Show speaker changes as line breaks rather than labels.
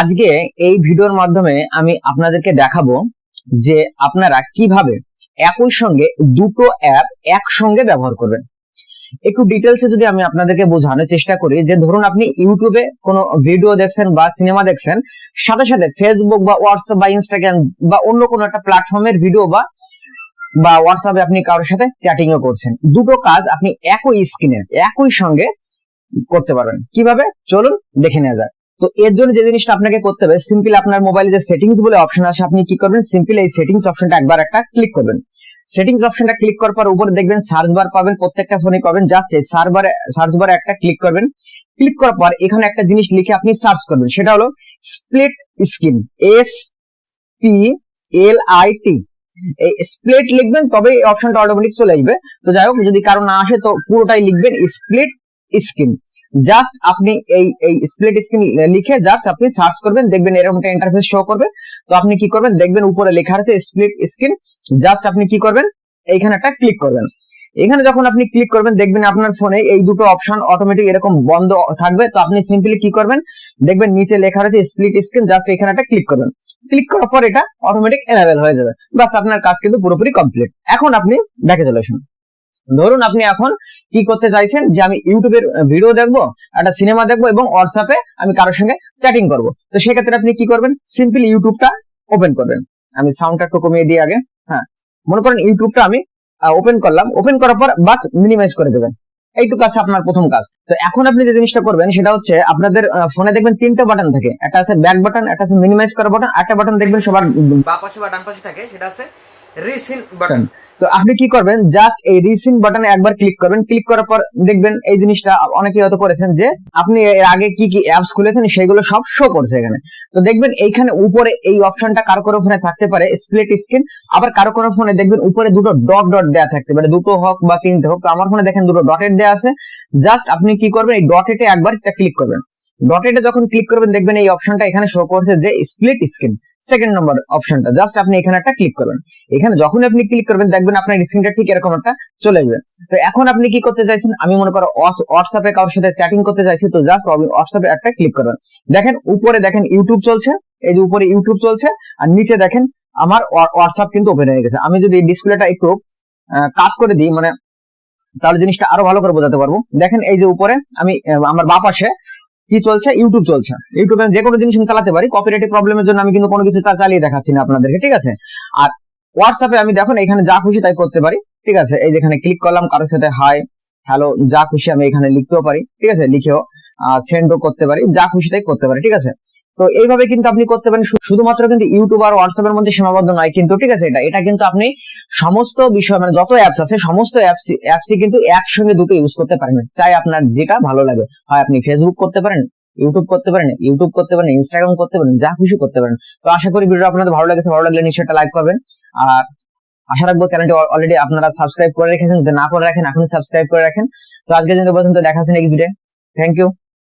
আজকে এই ভিডিওর মাধ্যমে আমি আপনাদেরকে দেখাবো যে আপনারা কীভাবে একই সঙ্গে দুটো অ্যাপ একসঙ্গে ব্যবহার করবেন। একটু ডিটেলসে যদি আমি আপনাদেরকে বোঝানোর চেষ্টা করি, যে ধরুন আপনি ইউটিউবে কোনো ভিডিও দেখছেন বা সিনেমা দেখছেন, সাথে সাথে ফেসবুক বা হোয়াটসঅ্যাপ বা ইনস্টাগ্রাম বা অন্য কোনো একটা প্ল্যাটফর্মের ভিডিও বা বা হোয়াটসঅ্যাপে আপনি কারোর সাথে চ্যাটিংও করছেন। দুটো কাজ আপনি একই স্ক্রিনে একই সঙ্গে করতে পারবেন। কীভাবে? চলুন দেখে নেওয়া যাক। তো এর জন্য যে জিনিসটা আপনাকে করতে হবে সিম্পল আপনার মোবাইলে যে সেটিংস বলে অপশন আছে আপনি কি করবেন? সিম্পল এই সেটিংস অপশনটা একবার একটা ক্লিক করবেন। সেটিংস অপশনটা ক্লিক করার পর উপরে দেখবেন সার্চ বার পাবেন, প্রত্যেকটা ফোনে পাবেন। জাস্ট এই সার্ভারে সার্চ বারে একটা ক্লিক করবেন। ক্লিক করার পর এখানে একটা জিনিস লিখে আপনি সার্চ করবেন, সেটা হলো split screen S P L I T এই স্প্লিট লিখবেন তবে এই অপশনটা অটোমেটিক চলে আসবে। তো যাই হোক, যদি কারও না আসে, তো পুরোটাই লিখবেন স্প্লিট স্ক্রিন জাস্ট আপনি এই এই স্প্লিট স্ক্রিন লিখে জাস্ট আপনি সার্চ করবেন, দেখবেন এরকম একটা ইন্টারফেস শো করবে। তো আপনি কি করবেন, দেখবেন উপরে লেখা আছে স্প্লিট স্ক্রিন জাস্ট আপনি কি করবেন, এইখানে একটা ক্লিক করবেন। এখানে যখন আপনি ক্লিক করবেন, দেখবেন আপনার ফোনে এই দুটো অপশন অটোমেটিক এরকম বন্ধ থাকবে। তো আপনি সিম্পলি কি করবেন, দেখবেন নিচে লেখা আছে স্প্লিট স্ক্রিন জাস্ট এখানে একটা ক্লিক করবেন। ক্লিক করার পর এটা অটোমেটিক এনাবেল হয়ে যাবে। বাস আপনার কাজ কিন্তু পুরোপুরি কমপ্লিট এখন আপনি দেখে চলে আসুন। ধরুন আপনি এখন কি করতে চাইছেন যে আমি ইউটিউবের ভিডিও দেখব, একটা সিনেমা দেখব এবং হোয়াটসঅ্যাপে আমি কারোর সঙ্গে চ্যাটিং করব। তো সেক্ষেত্রে আপনি কি করবেন? সিম্পলি ইউটিউবটা ওপেন করবেন। আমি সাউন্ডটা একটু কমিয়ে দিই আগে। হ্যাঁ মনে করেন ইউটিউবটা আমি ওপেন করলাম। ওপেন করার পর বাস মিনিমাইজ করে দেবেন। এইটুকু আছে আপনার প্রথম কাজ। তো এখন আপনি যে জিনিসটা করবেন সেটা হচ্ছে আপনাদের ফোনে দেখবেন তিনটা বাটন থাকে। একটা আছে ব্যাক বাটন একটা আছে মিনিমাইজ করা বাটন একটা বাটন দেখবেন সবার
বা পাশে বা ডান পাশে থাকে, সেটা আছে রিসিন বাটন
তো আপনি কি করবেন? জাস্ট এই রিসিন বাটনে একবার ক্লিক করবেন। ক্লিক করার পর দেখবেন এই জিনিসটা অনেকে হয়তো করেছেন যে, আপনি এর আগে কি কি অ্যাপস খুলেছেন সেগুলো সব শো করছে এখানে। তো দেখবেন এইখানে উপরে এই অপশনটা কারও কারও ফোনে থাকতে পারে স্প্লিট স্ক্রিন আবার কারও কারও ফোনে দেখবেন উপরে দুটো ডট ডট দেয়া থাকতে পারে। দুটো হোক বা তিনটে হোক। তো আমার ফোনে দেখেন দুটো ডটেড দেয়া আছে। জাস্ট আপনি কি করবেন? এই ডটেটে একবার ক্লিক করবেন। ডটেটে যখন ক্লিক করবেন, দেখবেন এই অপশনটা এখানে শো করছে যে স্প্লিট স্ক্রিন সেকেন্ড নম্বর অপশনটা জাস্ট আপনি এখানে একটা ক্লিক করবেন। এখানে যখন আপনি ক্লিক করবেন, দেখবেন আপনার স্ক্রিনটা ঠিক এরকম একটা চলে আসবে। তো এখন আপনি কি করতে চাইছেন? আমি মনে করো হোয়াটসঅ্যাপে কারোর সাথে চ্যাটিং করতে চাইছি, তো জাস্ট হোয়াটসঅ্যাপে একটা ক্লিক করবেন। দেখেন, উপরে দেখেন ইউটিউব চলছে। এই যে উপরে ইউটিউব চলছে, আর নিচে দেখেন আমার হোয়াটসঅ্যাপ কিন্তু ওপেন হয়ে গেছে। আমি যদি ডিসপ্লেটা একটু কাট করে দিই মানে তাহলে জিনিসটা আরও ভালো করে বোঝাতে পারব। দেখেন এই যে উপরে, আমি আমার বা পাশে কি চলছে? ইউটিউব চলছে। ইউটিউবে যে কোনো জিনিস আমি চালাতে পারি। কপিরাইটের প্রবলেমের জন্য আমি কিন্তু কোনো কিছু চালিয়ে দেখাচ্ছি না আপনাদেরকে, ঠিক আছে? আর হোয়াটসঅ্যাপে আমি দেখুন, এখানে যা খুশি তাই করতে পারি, ঠিক আছে? এই যেখানে ক্লিক করলাম, কারোর সাথে হাই হ্যালো যা খুশি আমি এখানে লিখতেও পারি, ঠিক আছে? লিখেও সেন্ডও করতে পারি, যা খুশি তাই করতে পারি, ঠিক আছে? তো এইভাবে কিন্তু আপনি করতে পারেন। শুধুমাত্র কিন্তু ইউটিউব আর হোয়াটসঅ্যাপের মধ্যে সীমাবদ্ধ নয়, কিন্তু ঠিক আছে এটা এটা কিন্তু আপনি সমস্ত বিষয় মানে যত অ্যাপস আছে, সমস্ত অ্যাপস অ্যাপসই কিন্তু একসঙ্গে দুটো ইউজ করতে পারেন। চাই আপনার যেটা ভালো লাগে। হয় আপনি ফেসবুক করতে পারেন ইউটিউব করতে পারেন ইউটিউব করতে পারেন ইনস্টাগ্রাম করতে পারেন, যা খুশি করতে পারেন। তো আশা করি ভিডিও আপনাদের ভালো লেগেছে, ভালো লাগলে নিশ্চয়ই লাইক করবেন। আর আশা রাখব চ্যানেলটি অলরেডি আপনারা সাবস্ক্রাইব করে রেখেছেন। যদি না করে রাখেন, এখনই সাবস্ক্রাইব করে রাখেন। তো আজকে জন্য পর্যন্ত দেখাচ্ছেন এই ভিডিও থ্যাংক ইউ